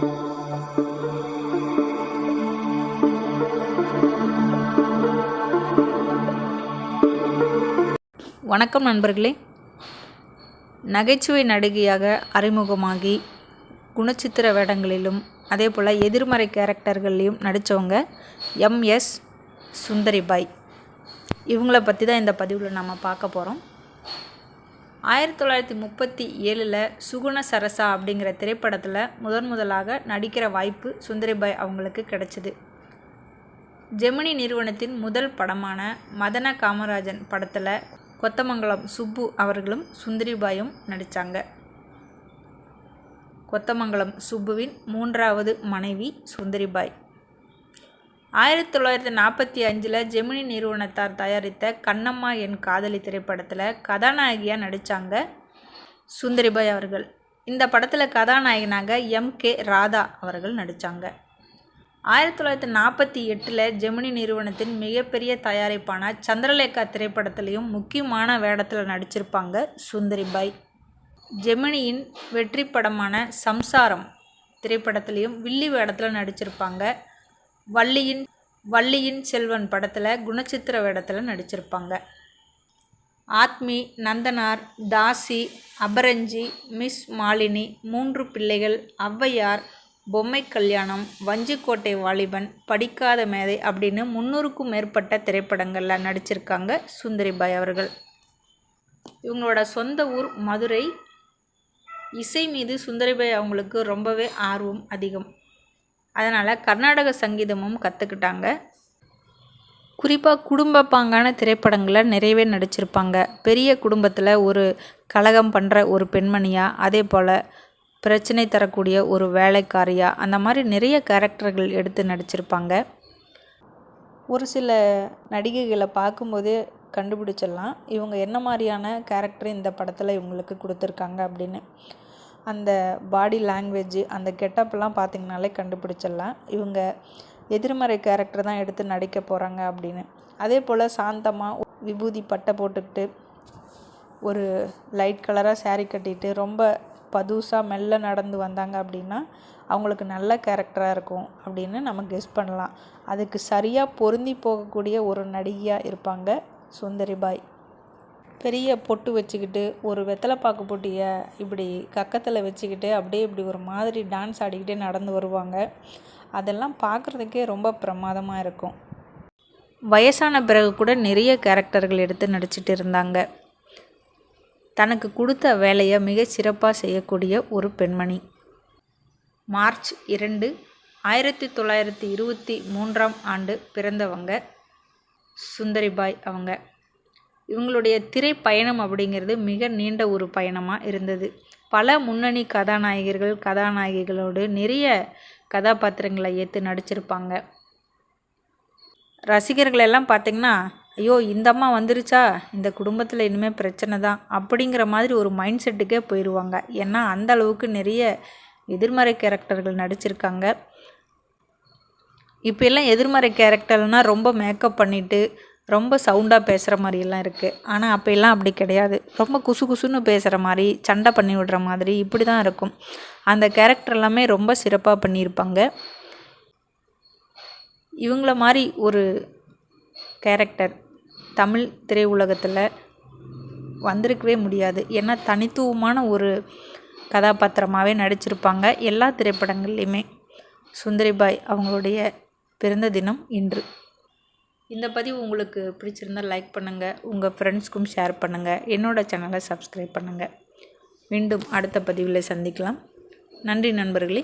வணக்கம் நண்பர்களே. நகைச்சுவை நடிகையாக அறிமுகமாகி குணச்சித்திர வேடங்களிலும் அதே போல் எதிர்மறை கேரக்டர்கள்லையும் நடித்தவங்க எம்எஸ் சுந்தரிபாய். இவங்கள பற்றி தான் இந்த பதிவில் நம்ம பார்க்க போகிறோம் ஆயிரத்தி தொள்ளாயிரத்தி முப்பத்தி ஏழில் சுகுண சரசா அப்படிங்கிற திரைப்படத்தில் முதன் முதலாக நடிக்கிற வாய்ப்பு சுந்தரிபாய் அவங்களுக்கு கிடைச்சிது. ஜெமினி நிறுவனத்தின் முதல் படமான மதன காமராஜன் படத்தில் கொத்தமங்கலம் சுப்பு அவர்களும் சுந்தரிபாயும் நடித்தாங்க கொத்தமங்கலம் சுப்புவின் மூன்றாவது மனைவி சுந்தரிபாய். ஆயிரத்தி தொள்ளாயிரத்தி நாற்பத்தி அஞ்சில் ஜெமினி நிறுவனத்தார் தயாரித்த கண்ணம்மா என் காதலி திரைப்படத்தில் கதாநாயகியாக நடித்தாங்க சுந்தரிபாய் அவர்கள். இந்த படத்தில் கதாநாயகனாக எம். கே. ராதா அவர்கள் நடித்தாங்க ஆயிரத்தி தொள்ளாயிரத்தி நாற்பத்தி எட்டில் ஜெமினி நிறுவனத்தின் மிகப்பெரிய தயாரிப்பான சந்திரலேகா திரைப்படத்திலையும் முக்கியமான வேடத்தில் நடிச்சிருப்பாங்க சுந்தரிபாய். ஜெமினியின் வெற்றி படமான சம்சாரம் திரைப்படத்திலையும் வில்லி வேடத்தில் நடிச்சிருப்பாங்க வள்ளியின் வள்ளியின் செல்வன் படத்தில் குணச்சித்திர வேடத்தில் நடிச்சிருப்பாங்க. ஆத்மி நந்தனார் தாசி அபரஞ்சி மிஸ் மாலினி மூன்று பிள்ளைகள் ஔவையார் பொம்மை கல்யாணம் வஞ்சிக்கோட்டை வாலிபன் படிக்காத மேதை அப்படின்னு முந்நூறுக்கும் மேற்பட்ட திரைப்படங்களில் நடிச்சிருக்காங்க சுந்தரிபாய் அவர்கள். இவங்களோட சொந்த ஊர் மதுரை. இசை மீது சுந்தரிபாய் அவங்களுக்கு ரொம்பவே ஆர்வம் அதிகம். அதனால் கர்நாடக சங்கீதமும் கற்றுக்கிட்டாங்க குறிப்பாக குடும்ப பாங்கான திரைப்படங்களை நிறையவே நடிச்சிருப்பாங்க. பெரிய குடும்பத்தில் ஒரு கலகம் பண்ணுற ஒரு பெண்மணியாக அதே போல் பிரச்சனை தரக்கூடிய ஒரு வேலைக்காரியாக அந்த மாதிரி நிறைய கேரக்டர்கள் எடுத்து நடிச்சிருப்பாங்க. ஒரு சில நடிகைகளை பார்க்கும்போதே கண்டுபிடிச்சிடலாம். இவங்க என்ன மாதிரியான கேரக்டர் இந்த படத்தில் இவங்களுக்கு கொடுத்துருக்காங்க அப்படின்னு. அந்த பாடி லாங்குவேஜ் அந்த கெட்டப்லாம் பார்த்திங்கனாலே கண்டுபிடிச்சிடலாம். இவங்க எதிர்மறை கேரக்டர் தான் எடுத்து நடிக்க போகிறாங்க அப்படின்னு. அதே போல் சாந்தமாக விபூதி பட்டை போட்டுக்கிட்டு ஒரு லைட் கலராக சேரீ கட்டிட்டு ரொம்ப பதுசாக மெல்ல நடந்து வந்தாங்க அப்படின்னா அவங்களுக்கு நல்ல கேரக்டராக இருக்கும் அப்படின்னு நம்ம கெஸ் பண்ணலாம். அதுக்கு சரியாக பொருந்தி போகக்கூடிய ஒரு நடிகையாக இருப்பாங்க சுந்தரிபாய். பெரிய பொட்டு வச்சுக்கிட்டு ஒரு வெத்தலைப்பாக்கு பொட்டியை இப்படி கக்கத்தில் வச்சுக்கிட்டு அப்படியே இப்படி ஒரு மாதிரி டான்ஸ் ஆடிக்கிட்டே நடந்து வருவாங்க. அதெல்லாம் பார்க்குறதுக்கே ரொம்ப பிரமாதமாக இருக்கும். வயசான பிறகு கூட நிறைய கேரக்டர்கள் எடுத்து நடிச்சிட்டு இருந்தாங்க. தனக்கு கொடுத்த வேலையை மிக சிறப்பாக செய்யக்கூடிய ஒரு பெண்மணி. மார்ச் இரண்டு ஆயிரத்தி தொள்ளாயிரத்தி இருபத்தி மூன்றாம் ஆண்டு பிறந்தவங்க சுந்தரிபாய் அவங்க. இவங்களுடைய திரைப்பயணம் அப்படிங்கிறது மிக நீண்ட ஒரு பயணமாக இருந்தது. பல முன்னணி கதாநாயகர்கள் கதாநாயகிகளோடு நிறைய கதாபாத்திரங்களை ஏற்று நடிச்சிருப்பாங்க. ரசிகர்கள் எல்லாம் பார்த்திங்கன்னா ஐயோ இந்த அம்மா வந்துருச்சா? இந்த குடும்பத்தில் இனிமேல் பிரச்சனை தான். அப்படிங்கிற மாதிரி ஒரு மைண்ட் செட்டுக்கே போயிடுவாங்க ஏன்னா அந்த அளவுக்கு நிறைய எதிர்மறை கேரக்டர்கள் நடிச்சிருக்காங்க. இப்போ எல்லாம் எதிர்மறை கேரக்டர்னால் ரொம்ப மேக்கப் பண்ணிவிட்டு ரொம்ப சவுண்டாக பேசுகிற மாதிரியெல்லாம் இருக்குது ஆனால் அப்போ எல்லாம் அப்படி கிடையாது. ரொம்ப குசு குசுன்னு பேசுகிற மாதிரி சண்டை பண்ணி விடுற மாதிரி இப்படி தான் இருக்கும். அந்த கேரக்டர் எல்லாமே ரொம்ப சிறப்பாக பண்ணியிருப்பாங்க. இவங்கள மாதிரி ஒரு கேரக்டர் தமிழ் திரையுலகத்தில் வந்திருக்கவே முடியாது. ஏன்னா தனித்துவமான ஒரு கதாபாத்திரமாகவே நடிச்சிருப்பாங்க எல்லா திரைப்படங்கள்லையுமே. சுந்தரிபாய் அவங்களுடைய பிறந்த தினம் இன்று. இந்த பதிவு உங்களுக்கு பிடிச்சிருந்தால் லைக் பண்ணுங்கள் உங்கள் ஃப்ரெண்ட்ஸ்க்கும் ஷேர் பண்ணுங்கள் என்னோடய சேனலை சப்ஸ்கிரைப் பண்ணுங்கள் மீண்டும் அடுத்த பதிவில் சந்திக்கலாம். நன்றி நண்பர்களே.